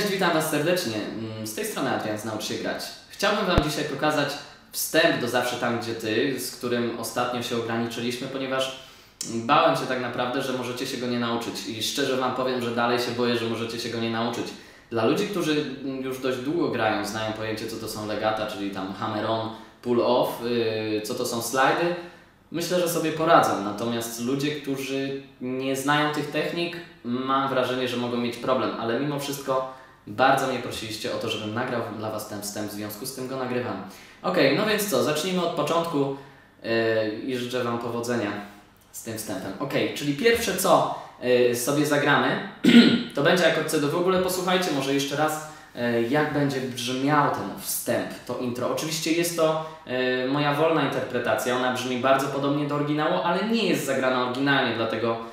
witam Was serdecznie. Mm, Z tej strony Adrian z Naucz się grać. Chciałbym Wam dzisiaj pokazać wstęp do Zawsze tam, gdzie Ty, z którym ostatnio się ograniczyliśmy, ponieważ bałem się tak naprawdę, że możecie się go nie nauczyć i szczerze Wam powiem, że dalej się boję, że możecie się go nie nauczyć. Dla ludzi, którzy już dość długo grają, znają pojęcie, co to są legata, czyli tam hammer on, pull off, yy, co to są slajdy, myślę, że sobie poradzą. Natomiast ludzie, którzy nie znają tych technik, mam wrażenie, że mogą mieć problem, ale mimo wszystko bardzo mnie prosiliście o to, żebym nagrał dla Was ten wstęp, w związku z tym go nagrywam. Ok, no więc co, zacznijmy od początku yy, i życzę Wam powodzenia z tym wstępem. Ok, czyli pierwsze co yy, sobie zagramy, to będzie jako cedo. W ogóle posłuchajcie może jeszcze raz, yy, jak będzie brzmiał ten wstęp, to intro. Oczywiście jest to yy, moja wolna interpretacja, ona brzmi bardzo podobnie do oryginału, ale nie jest zagrana oryginalnie, dlatego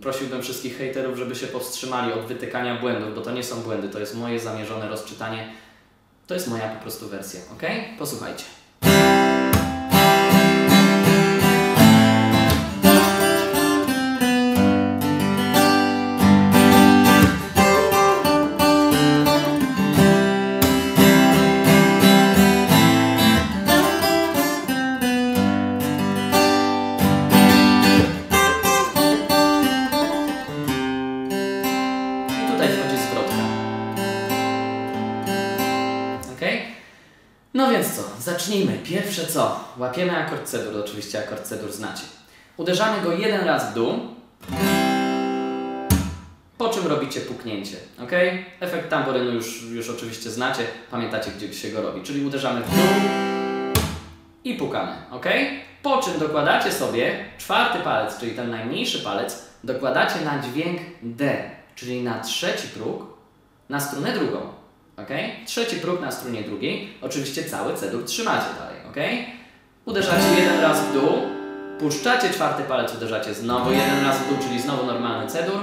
prosiłbym wszystkich hejterów, żeby się powstrzymali od wytykania błędów, bo to nie są błędy, to jest moje zamierzone rozczytanie. To jest moja po prostu wersja, ok? Posłuchajcie. No więc co, zacznijmy. Pierwsze co, łapiemy akord C-dur, oczywiście akord C-dur znacie. Uderzamy go jeden raz w dół, po czym robicie puknięcie, ok? Efekt tamborynu już, już oczywiście znacie, pamiętacie gdzie się go robi, czyli uderzamy w dół i pukamy, ok? Po czym dokładacie sobie czwarty palec, czyli ten najmniejszy palec, dokładacie na dźwięk D, czyli na trzeci próg, na strunę drugą, ok? Trzeci próg na strunie drugiej, oczywiście cały C-dur trzymacie dalej, ok? Uderzacie jeden raz w dół, puszczacie czwarty palec, uderzacie znowu jeden raz w dół, czyli znowu normalny C-dur,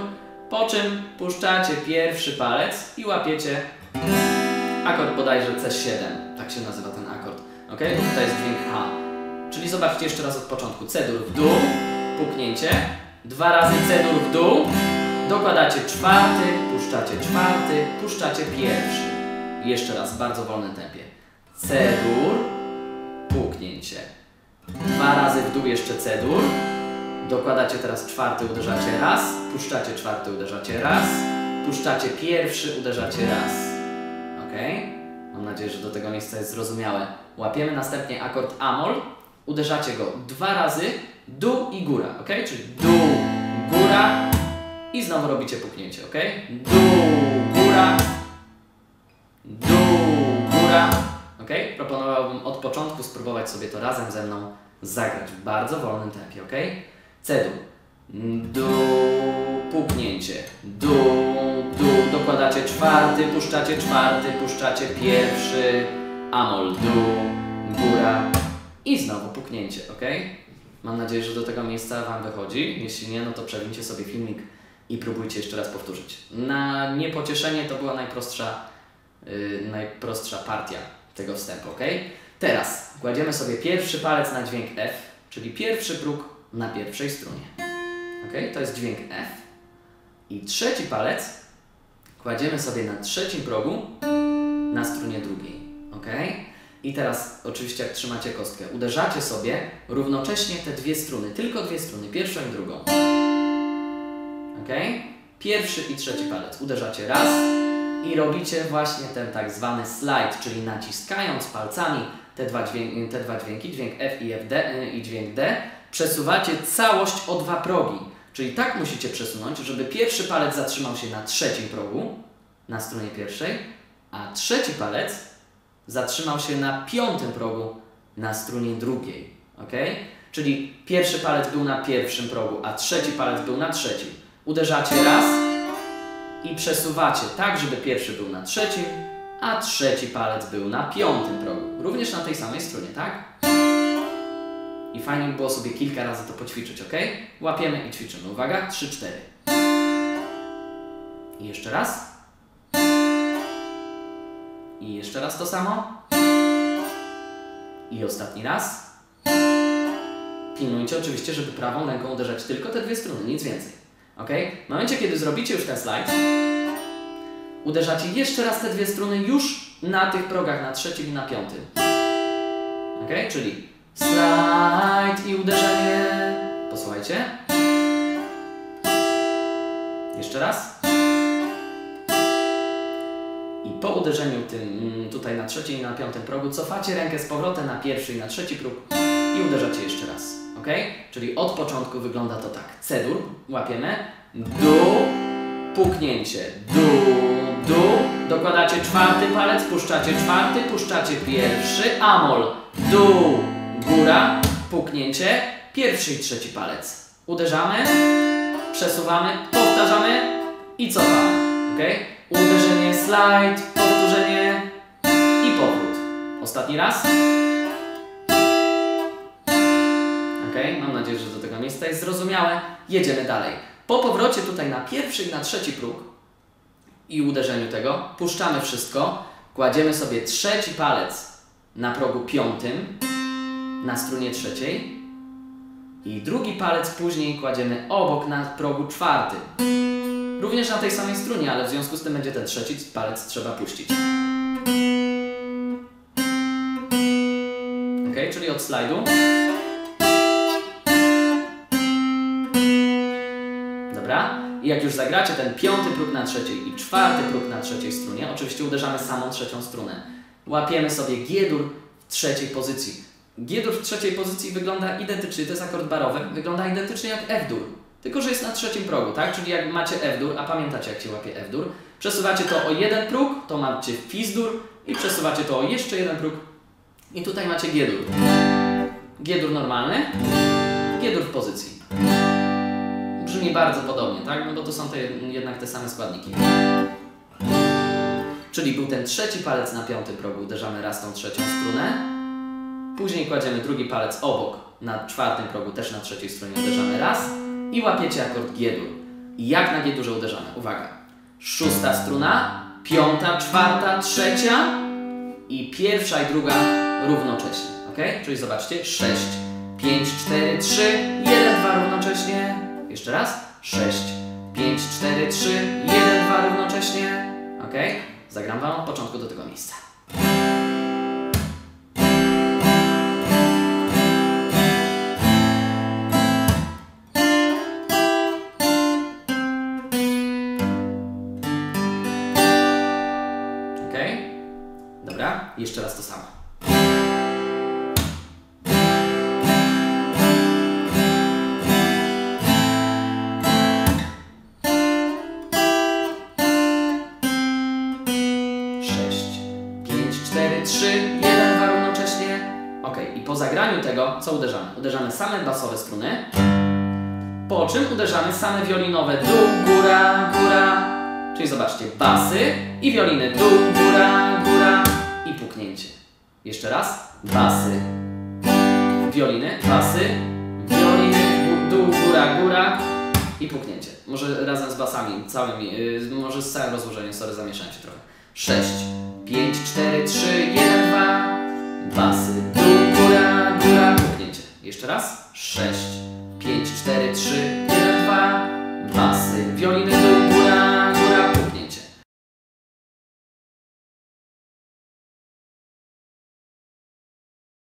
po czym puszczacie pierwszy palec i łapiecie akord bodajże C7, tak się nazywa ten akord, ok? Bo tutaj jest dźwięk H. Czyli zobaczcie jeszcze raz od początku. C-dur w dół, puknięcie, dwa razy C-dur w dół, dokładacie czwarty, puszczacie czwarty, puszczacie pierwszy. Jeszcze raz w bardzo wolnym tempie. C-dur, puknięcie. Dwa razy w dół jeszcze C-dur, dokładacie teraz czwarty, uderzacie raz, puszczacie czwarty, uderzacie raz, puszczacie pierwszy, uderzacie raz. Ok? Mam nadzieję, że do tego miejsca jest zrozumiałe. Łapiemy następnie akord Amol, uderzacie go dwa razy, dół i góra, ok? Czyli dół, góra i znowu robicie puknięcie, ok? Dół, góra, ok? Proponowałbym od początku spróbować sobie to razem ze mną zagrać w bardzo wolnym tempie, ok? C-dół, dół, puknięcie, dół, dół, dokładacie czwarty, puszczacie czwarty, puszczacie pierwszy, amol, dół, góra i znowu puknięcie, ok? Mam nadzieję, że do tego miejsca Wam wychodzi. Jeśli nie, no to przewincie sobie filmik i próbujcie jeszcze raz powtórzyć. Na niepocieszenie to była najprostsza, yy, najprostsza partia tego wstępu, ok? Teraz kładziemy sobie pierwszy palec na dźwięk F, czyli pierwszy próg na pierwszej strunie. Ok? To jest dźwięk F. I trzeci palec kładziemy sobie na trzecim progu na strunie drugiej. Ok? I teraz, oczywiście, jak trzymacie kostkę, uderzacie sobie równocześnie te dwie struny, tylko dwie struny, pierwszą i drugą. Ok? Pierwszy i trzeci palec uderzacie raz i robicie właśnie ten tak zwany slide, czyli naciskając palcami te dwa dźwięki, te dwa dźwięki dźwięk F i F D, y, i dźwięk D, przesuwacie całość o dwa progi. Czyli tak musicie przesunąć, żeby pierwszy palec zatrzymał się na trzecim progu, na stronie pierwszej, a trzeci palec zatrzymał się na piątym progu, na strunie drugiej. Ok? Czyli pierwszy palec był na pierwszym progu, a trzeci palec był na trzecim. Uderzacie raz i przesuwacie tak, żeby pierwszy był na trzecim, a trzeci palec był na piątym progu. Również na tej samej stronie, tak? I fajnie by było sobie kilka razy to poćwiczyć, ok? Łapiemy i ćwiczymy. Uwaga, 3-4. I jeszcze raz. I jeszcze raz to samo. I ostatni raz. Pilnujcie oczywiście, żeby prawą ręką uderzać tylko te dwie struny, nic więcej. Ok? W momencie, kiedy zrobicie już ten slajd, uderzacie jeszcze raz te dwie struny już na tych progach, na trzecim i na piątym. Ok? Czyli slide i uderzenie. Posłuchajcie. Jeszcze raz. I po uderzeniu tym mm, tutaj na trzecim i na piątym progu cofacie rękę z powrotem na pierwszy i na trzeci próg i uderzacie jeszcze raz. Ok? Czyli od początku wygląda to tak. C-dur, łapiemy, dół, puknięcie, dół, dół, dokładacie czwarty palec, puszczacie czwarty, puszczacie pierwszy, amol, dół, góra, puknięcie, pierwszy i trzeci palec. Uderzamy, przesuwamy, powtarzamy i cofamy. Ok? Uderzenie, slide, powtórzenie i powrót. Ostatni raz. Mam nadzieję, że do tego miejsca jest zrozumiałe. Jedziemy dalej. Po powrocie tutaj na pierwszy i na trzeci próg i uderzeniu tego, puszczamy wszystko, kładziemy sobie trzeci palec na progu piątym, na strunie trzeciej i drugi palec później kładziemy obok na progu czwartym. Również na tej samej strunie, ale w związku z tym będzie ten trzeci palec trzeba puścić. Ok, czyli od slajdu. I jak już zagracie ten piąty próg na trzeciej i czwarty próg na trzeciej strunie, oczywiście uderzamy samą trzecią strunę. Łapiemy sobie G-dur w trzeciej pozycji. G-dur w trzeciej pozycji wygląda identycznie, to jest akord barowy, wygląda identycznie jak F-dur. Tylko, że jest na trzecim progu, tak? Czyli jak macie F-dur, a pamiętacie jak się łapie F-dur, przesuwacie to o jeden próg, to macie Fis-dur i przesuwacie to o jeszcze jeden próg i tutaj macie G-dur. G-dur normalny, G-dur w pozycji. Brzmi bardzo podobnie, tak? No bo to są te, jednak te same składniki. Czyli był ten trzeci palec na piątym progu, uderzamy raz tą trzecią strunę. Później kładziemy drugi palec obok, na czwartym progu, też na trzeciej stronie uderzamy raz i łapiecie akord G-dur. Jak na G-durze uderzamy? Uwaga. Szósta struna, piąta, czwarta, trzecia i pierwsza i druga równocześnie. Ok? Czyli zobaczcie, 6, 5, 4, 3, 1, 2 równocześnie. Jeszcze raz. 6, 5, 4, 3, 1, 2 równocześnie. Ok? Zagram Wam od początku do tego miejsca. Ok? Dobra, jeszcze raz to samo. Ok, i po zagraniu tego, co uderzamy? Uderzamy same basowe struny, po czym uderzamy same wiolinowe dół, góra, góra. Czyli zobaczcie, basy i wioliny dół, góra, góra i puknięcie. Jeszcze raz, basy, wioliny, basy, wioliny, dół, góra, góra i puknięcie. Może razem z basami, całymi, yy, może z całym rozłożeniem, sorry, zamieszałem się trochę. 6, 5, 4, 3, Jeszcze raz, 6, 5, 4, 3, 1, 2, basy, wioliny,